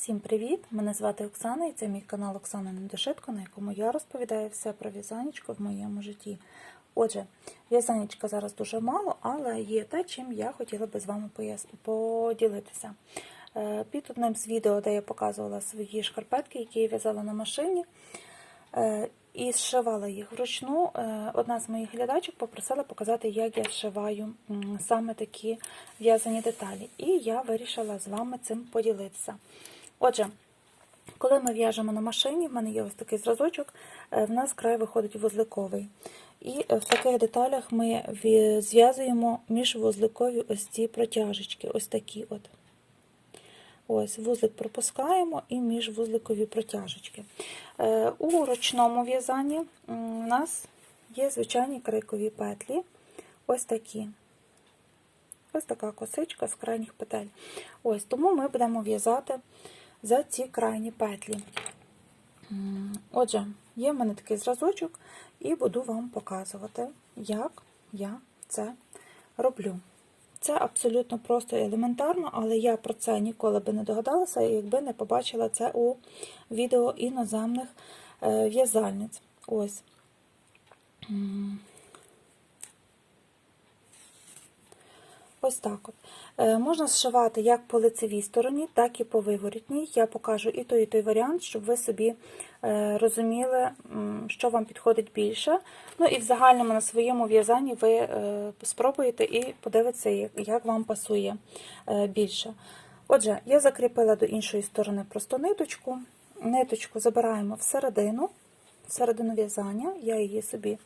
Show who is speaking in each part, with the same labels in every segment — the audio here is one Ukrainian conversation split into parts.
Speaker 1: Всім привіт! Мене звати Оксана і це мій канал Оксана Недошитко, на якому я розповідаю все про в'язанечко в моєму житті. Отже, в'язанечка зараз дуже мало, але є те, чим я хотіла би з вами поділитися. Е, Під одним з відео, де я показувала свої шкарпетки, які я в'язала на машині, е, і зшивала їх вручну. Е, Одна з моїх глядачок попросила показати, як я зшиваю саме такі в'язані деталі. І я вирішила з вами цим поділитися. Отже, коли ми в'яжемо на машині, в мене є ось такий зразочок, е, в нас край виходить вузликовий. І е, в таких деталях ми зв'язуємо міжвузликові ось ці протяжечки, ось такі от. Ось, вузлик пропускаємо і міжвузликові протяжечки. Е, У ручному в'язанні у нас є звичайні крикові петлі, ось такі. Ось така косичка з крайніх петель. Ось, тому ми будемо в'язати за ці крайні петлі. Отже, є в мене такий зразочок, і буду вам показувати, як я це роблю. Це абсолютно просто і елементарно, але я про це ніколи би не догадалася, якби не побачила це у відео іноземних е, в'язальниць. Ось. Ось так от. Е, Можна зшивати як по лицевій стороні, так і по виворітній. Я покажу і той, і той варіант, щоб ви собі е, розуміли, що вам підходить більше. Ну і в загальному на своєму в'язанні ви е, спробуєте і подивитеся, як- вам пасує більше. Отже, я закріпила до іншої сторони просто ниточку. Ниточку забираємо всередину, всередину в'язання, я її собі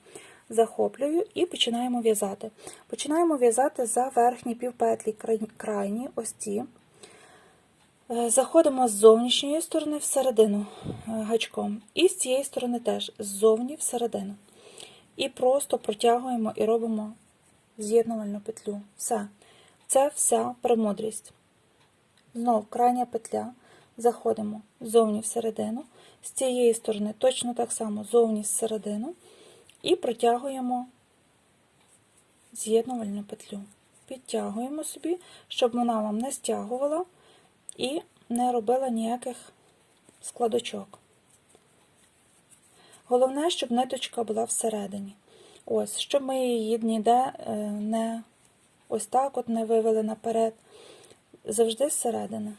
Speaker 1: захоплюю і починаємо в'язати. Починаємо в'язати за верхні півпетлі край- крайні, ось ці. Е, Заходимо з зовнішньої сторони всередину е, гачком. І з цієї сторони теж ззовні всередину. І просто протягуємо і робимо з'єднувальну петлю. Все. Це вся премудрість. Знов крайня петля. Заходимо ззовні всередину. З цієї сторони точно так само зовні всередину. І протягуємо з'єднувальну петлю. Підтягуємо собі, щоб вона вам не стягувала і не робила ніяких складочок. Головне, щоб ниточка була всередині. Ось, щоб ми її ніде е, не ось так от не вивели наперед. Завжди зсередини.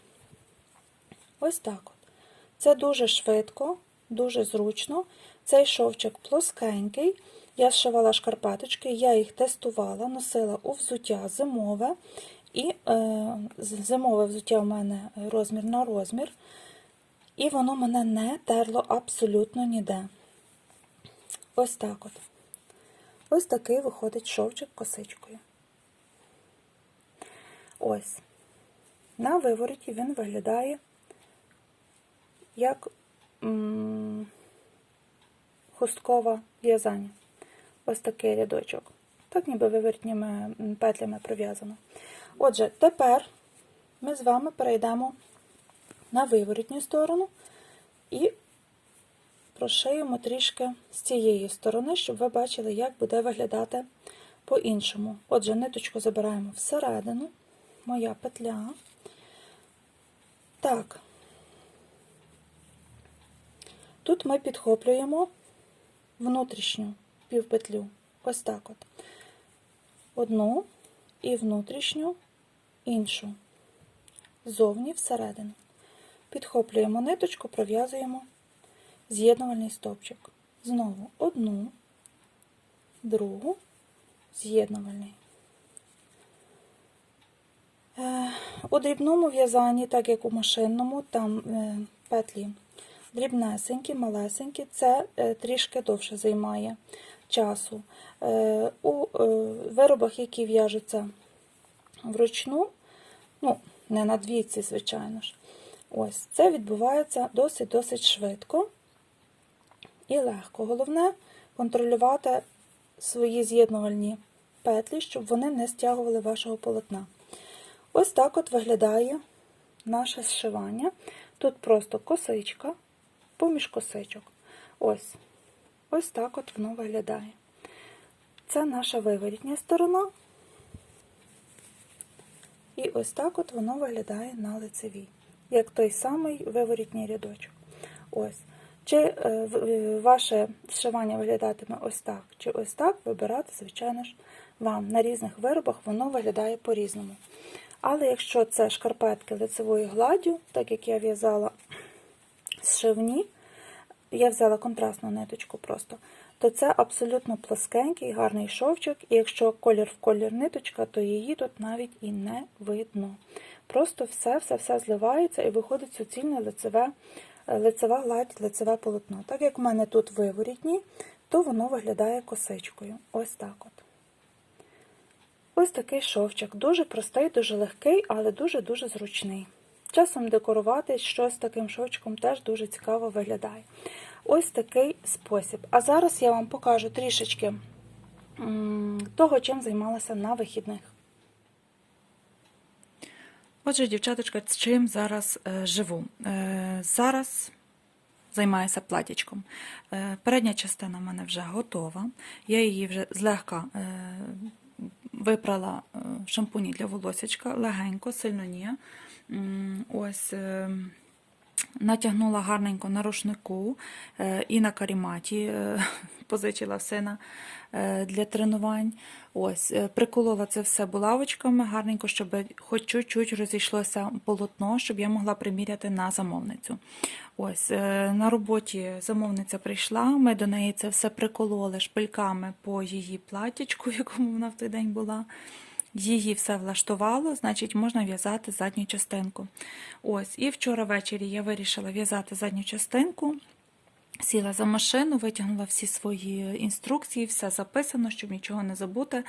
Speaker 1: Ось так от. Це дуже швидко, дуже зручно. Цей шовчик плоскенький. Я зшивала шкарпеточки, я їх тестувала, носила у взуття зимове. І е, зимове взуття у мене розмір на розмір. І воно мене не терло абсолютно ніде. Ось так от. Ось такий виходить шовчик косичкою. Ось. На вивороті він виглядає як м, хусткове в'язання. Ось такий рядочок. Так ніби виворітніми м, петлями пров'язано. Отже, тепер ми з вами перейдемо на виворітню сторону і прошиємо трішки з цієї сторони, щоб ви бачили, як буде виглядати по-іншому. Отже, ниточку забираємо всередину, моя петля. Так, тут ми підхоплюємо внутрішню півпетлю. Ось так от. Одну і внутрішню іншу. Зовні всередину. Підхоплюємо ниточку, пров'язуємо з'єднувальний стовпчик. Знову одну, другу, з'єднувальний. Е, У дрібному в'язанні, так як у машинному, там е, петлі дрібнесенькі, малесенькі, це е, трішки довше займає часу. Е, У е, виробах, які в'яжуться вручну, ну, не на двійці, звичайно ж, ось це відбувається досить-досить швидко і легко. Головне контролювати свої з'єднувальні петлі, щоб вони не стягували вашого полотна. Ось так от виглядає наше зшивання. Тут просто косичка, поміж косичок. Ось. Ось так от воно виглядає. Це наша виворітня сторона. І ось так от воно виглядає на лицевій. як той самий виворітній рядочок. Ось. Чи е, е, ваше зшивання виглядатиме ось так, чи ось так, вибирати, звичайно ж, вам. На різних виробах воно виглядає по-різному. Але якщо це шкарпетки лицевою гладдю, так як я в'язала зшивні, я взяла контрастну ниточку просто, то це абсолютно плоскенький, гарний шовчик, і якщо колір в колір ниточка, то її тут навіть і не видно. Просто все-все-все зливається і виходить суцільне лицеве, е, лицева гладь, лицеве полотно. Так як в мене тут виворітні, то воно виглядає косичкою. Ось так от. Ось такий шовчик. Дуже простий, дуже легкий, але дуже-дуже зручний. Часом декорувати щось таким шовчиком теж дуже цікаво виглядає. Ось такий спосіб. А зараз я вам покажу трішечки того, чим займалася на вихідних. Отже, дівчаточка, з чим зараз е, живу? Е, зараз займаюся платічком. Е, передня частина в мене вже готова. Я її вже злегка випрала в шампуні для волосечка, легенько, сильно ні. Ось. е, Натягнула гарненько на рушнику е, і на каріматі е, позичила в сина е, для тренувань. Ось, приколола це все булавочками, гарненько, щоб хоч чуть-чуть розійшлося полотно, щоб я могла приміряти на замовницю. Ось, на роботі замовниця прийшла, ми до неї це все прикололи шпильками по її платічку, в якому вона в той день була. Її все влаштувало, значить, можна в'язати задню частинку. Ось, і вчора ввечері я вирішила в'язати задню частинку. Сіла за машину, витягнула всі свої інструкції, все записано, щоб нічого не забути,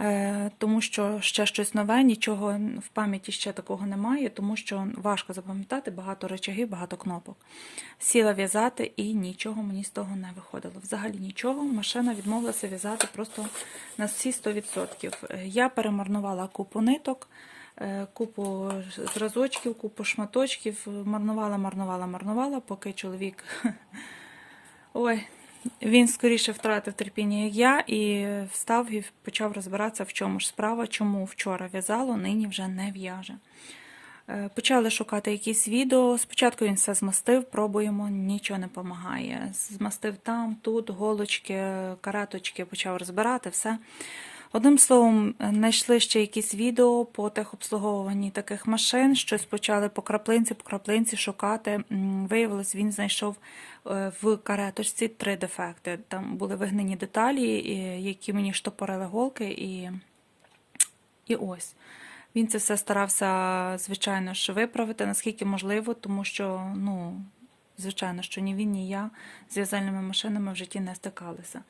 Speaker 1: Е, тому що ще щось нове, нічого в пам'яті ще такого немає, тому що важко запам'ятати багато речагів, багато кнопок. Сіла в'язати і нічого мені з того не виходило. Взагалі нічого. Машина відмовилася в'язати просто на всі 100%. Е, Я перемарнувала купу ниток. Е, Купу зразочків, купу шматочків, марнувала, марнувала, марнувала, поки чоловік Ой, він скоріше втратив терпіння, як я, і встав і почав розбиратися, в чому ж справа, чому вчора в'язало, нині вже не в'яже. Е, Почали шукати якісь відео. Спочатку він все змастив, пробуємо, нічого не допомагає. Змастив там, тут, голочки, караточки, почав розбирати все. Одним словом, знайшли ще якісь відео по техобслуговуванні таких машин, щось почали по краплинці, по краплинці шукати. Виявилось, він знайшов е, в кареточці три дефекти. Там були вигнані деталі, які мені штопорили голки, і, і ось. Він це все старався, звичайно ж, виправити, наскільки можливо, тому що, ну, звичайно, що ні він, ні я з в'язальними машинами в житті не стикалися.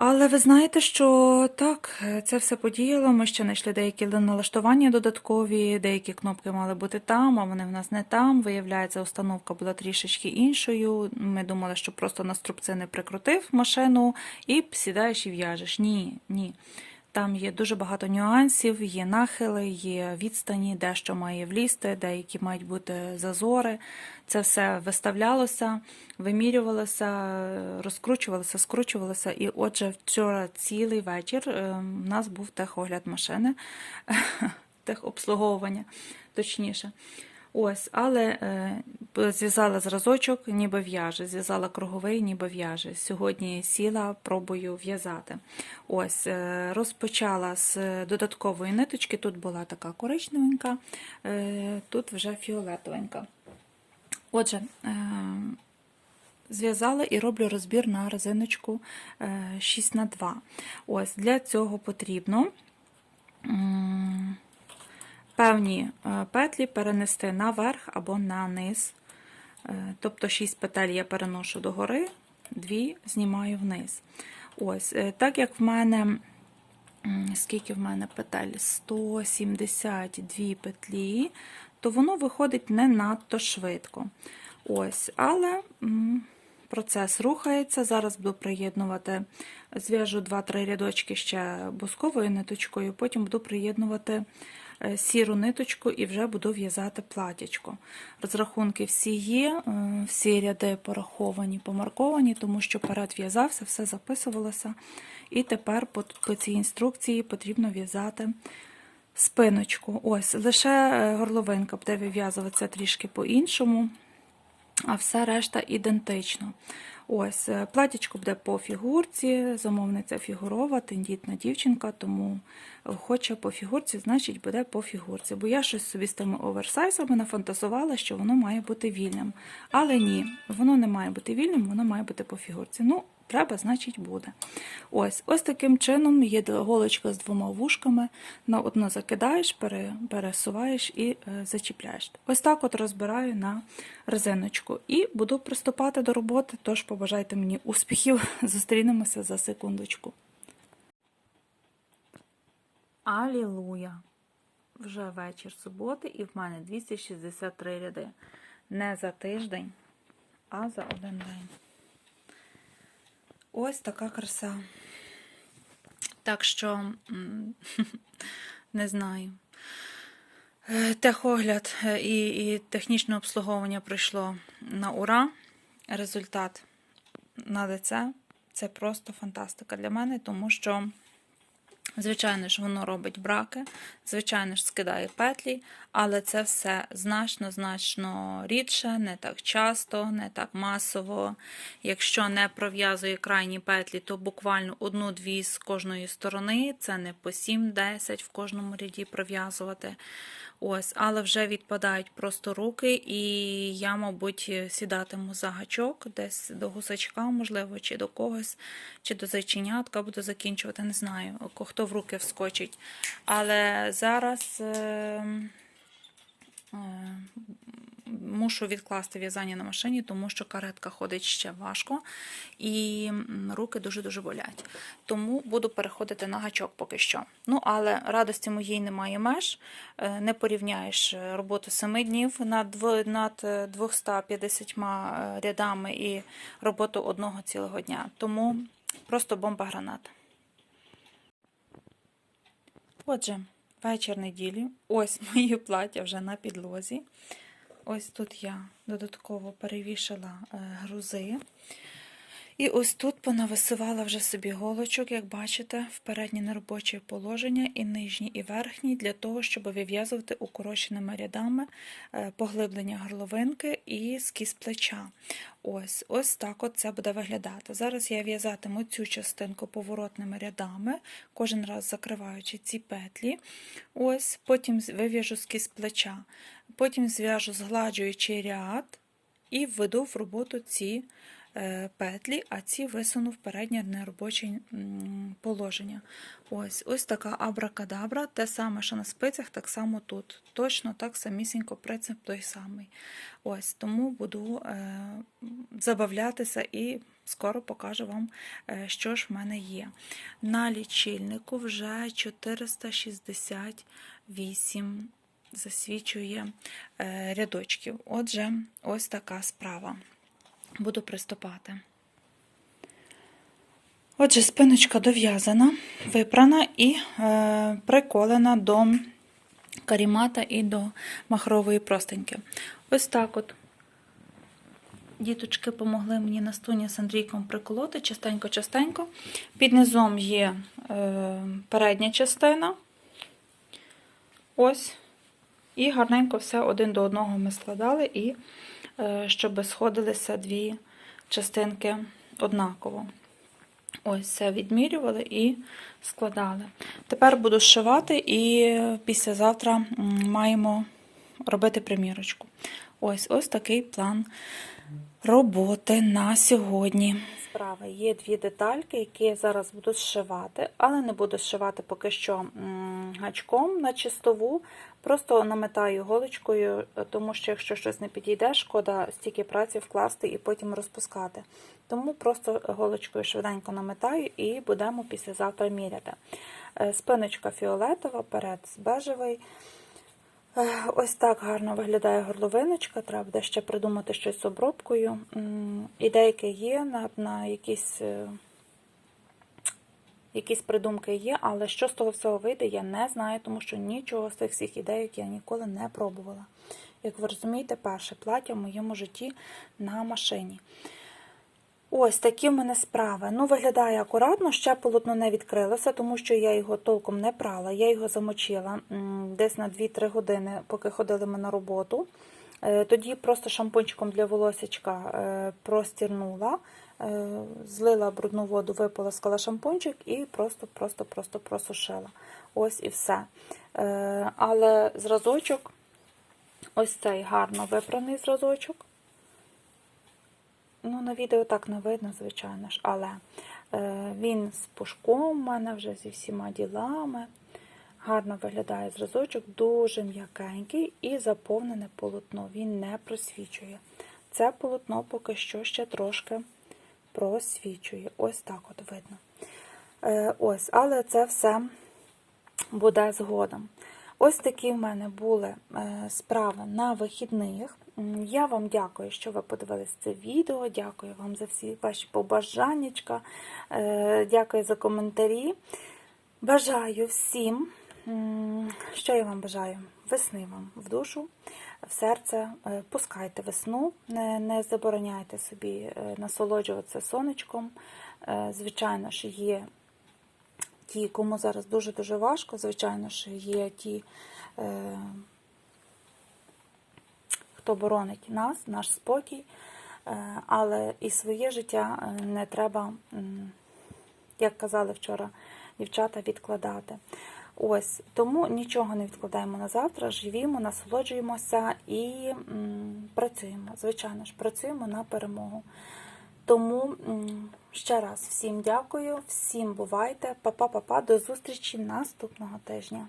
Speaker 1: Але ви знаєте, що так, це все подіяло. Ми ще знайшли деякі налаштування додаткові, деякі кнопки мали бути там, а вони в нас не там. Виявляється, установка була трішечки іншою. Ми думали, що просто на струбці не прикрутив машину і сідаєш і в'яжеш. Ні, ні. Там є дуже багато нюансів, є нахили, є відстані, дещо має влізти, деякі мають бути зазори. Це все виставлялося, вимірювалося, розкручувалося, скручувалося. І отже, вчора цілий вечір е, у нас був техогляд машини, техобслуговування, точніше. Ось, але е, зв'язала зразочок, ніби в'яже, зв'язала круговий, ніби в'яже. Сьогодні сіла, пробую в'язати. Ось, е, розпочала з додаткової ниточки. Тут була така коричневенька, е, тут вже фіолетовенька. Отже, зв'язала і роблю розбір на резиночку е, 6 на 2 Ось, для цього потрібно. Певні е, петлі перенести наверх або на низ. Е, Тобто 6 петель я переношу догори, 2 знімаю вниз. Ось, е, так як в мене, скільки в мене петель? 172 петлі, то воно виходить не надто швидко. Ось, але процес рухається. Зараз буду приєднувати, зв'яжу 2-3 рядочки ще бусковою ниточкою, потім буду приєднувати сіру ниточку і вже буду в'язати платячко. Розрахунки всі є, е, всі ряди пораховані, помарковані, тому що перед в'язався, все записувалося. І тепер по, по цій інструкції потрібно в'язати спиночку. Ось, лише е, горловинка буде вив'язуватися трішки по-іншому, а все решта ідентично. Ось, е, платічко буде по фігурці, замовниця фігурова, тендітна дівчинка, тому хоче по фігурці, значить буде по фігурці. Бо я щось собі з тими оверсайзами нафантазувала, що воно має бути вільним. Але ні, воно не має бути вільним, воно має бути по фігурці. Ну, треба, значить буде. Ось ось таким чином є голочка з двома вушками. На одну закидаєш, пересуваєш і е, зачіпляєш. Ось так от розбираю на резиночку. І буду приступати до роботи, тож побажайте мені успіхів. Зустрінемося за секундочку. Алілуя! Вже вечір суботи, і в мене 263 ряди. Не за тиждень, а за один день. Ось така краса. Так що не знаю. Е, Техогляд е, і, і технічне обслуговування прийшло на ура. Результат на лице це просто фантастика для мене, тому що, звичайно ж, воно робить браки, звичайно ж, скидає петлі, але це все значно, значно рідше, не так часто, не так масово. Якщо не пров'язує крайні петлі, то буквально одну-дві з кожної сторони, це не по 7-10 в кожному ряді пров'язувати. Ось, але вже відпадають просто руки, і я, мабуть, сідатиму за гачок десь до гусачка, можливо, чи до когось, чи до зайченятка буду закінчувати, не знаю, хто в руки вскочить. Але зараз. е, е, Мушу відкласти в'язання на машині, тому що каретка ходить ще важко і руки дуже-дуже болять. Тому буду переходити на гачок поки що. Ну, але радості моєї немає меж. Е, Не порівняєш роботу 7 днів над, дво- над е, 250 рядами і роботу одного цілого дня. Тому просто бомба гранат. Отже, вечір неділі. Ось моє плаття вже на підлозі. Ось тут я додатково перевішала е, грузи. І ось тут понависувала вже собі голочок, як бачите, в переднє неробоче положення, і нижні, і верхні, для того, щоб вив'язувати укороченими рядами е, поглиблення горловинки і скіз плеча. Ось ось так от це буде виглядати. Зараз я в'язатиму цю частинку поворотними рядами, кожен раз закриваючи ці петлі. Ось, Потім вив'яжу скіз плеча, потім зв'яжу згладжуючий ряд і введу в роботу ці е, петлі, а ці висуну в переднє неробоче положення. Ось ось така абракадабра, те саме, що на спицях, так само тут. Точно так самісінько принцип той самий. Ось Тому буду е, забавлятися і скоро покажу вам, е, що ж в мене є. На лічильнику вже 468 засвічує е, рядочків. Отже, ось така справа. Буду приступати. Отже, спиночка дов'язана, випрана і е, приколена до карімата і до махрової простеньки. Ось так от. Діточки помогли мені на стуні з Андрійком приколоти частенько-частенько. Під низом є е, передня частина. Ось. І гарненько все один до одного ми складали, і щоб сходилися дві частинки однаково. Ось це відмірювали і складали. Тепер буду шивати, і післязавтра маємо робити примірочку. Ось ось такий план роботи на сьогодні. Справи є дві детальки, які я зараз буду зшивати, але не буду зшивати поки що гачком на чистову. Просто наметаю голочкою, тому що якщо щось не підійде, шкода стільки праці вкласти і потім розпускати. Тому просто голочкою швиденько наметаю і будемо післязавтра міряти. Е, Спиночка фіолетова, перед бежевий. Ось так гарно виглядає горловиночка. Треба буде ще придумати щось з обробкою. Ідейки є на, на якісь, е, якісь придумки є, але що з того всього вийде, я не знаю, тому що нічого з цих всіх ідейок я ніколи не пробувала. Як ви розумієте, перше плаття в моєму житті на машині. Ось такі в мене справи. Ну, виглядає акуратно, ще полотно не відкрилося, тому що я його толком не прала. Я його замочила десь на 2-3 години, поки ходили ми на роботу. Е, Тоді просто шампунчиком для волосечка е, простірнула, е, злила брудну воду, виполоскала шампунчик і просто-просто-просто просушила. Ось і все. Але зразочок, ось цей гарно випраний зразочок. Ну, на відео так не видно, звичайно ж, але е, він з пушком у мене вже зі всіма ділами. Гарно виглядає зразочок, дуже м'якенький і заповнене полотно. Він не просвічує. Це полотно поки що ще трошки просвічує. Ось так от видно. Е, ось, але це все буде згодом. Ось такі в мене були е, справи на вихідних. Я вам дякую, що ви подивились це відео. Дякую вам за всі ваші побажаннячка. Е, Дякую за коментарі. Бажаю всім, що я вам бажаю? Весни вам в душу, в серце. Е, Пускайте весну, не, забороняйте собі насолоджуватися сонечком. Звичайно ж, є ті, кому зараз дуже-дуже важко, звичайно ж, є ті, е, хто боронить нас, наш спокій, е, але і своє життя е, не треба, як казали вчора дівчата, відкладати. Ось тому нічого не відкладаємо на завтра, живімо, насолоджуємося і м, працюємо. Звичайно ж, працюємо на перемогу. Тому м, ще раз всім дякую, всім бувайте, па-па-па-па, до зустрічі наступного тижня.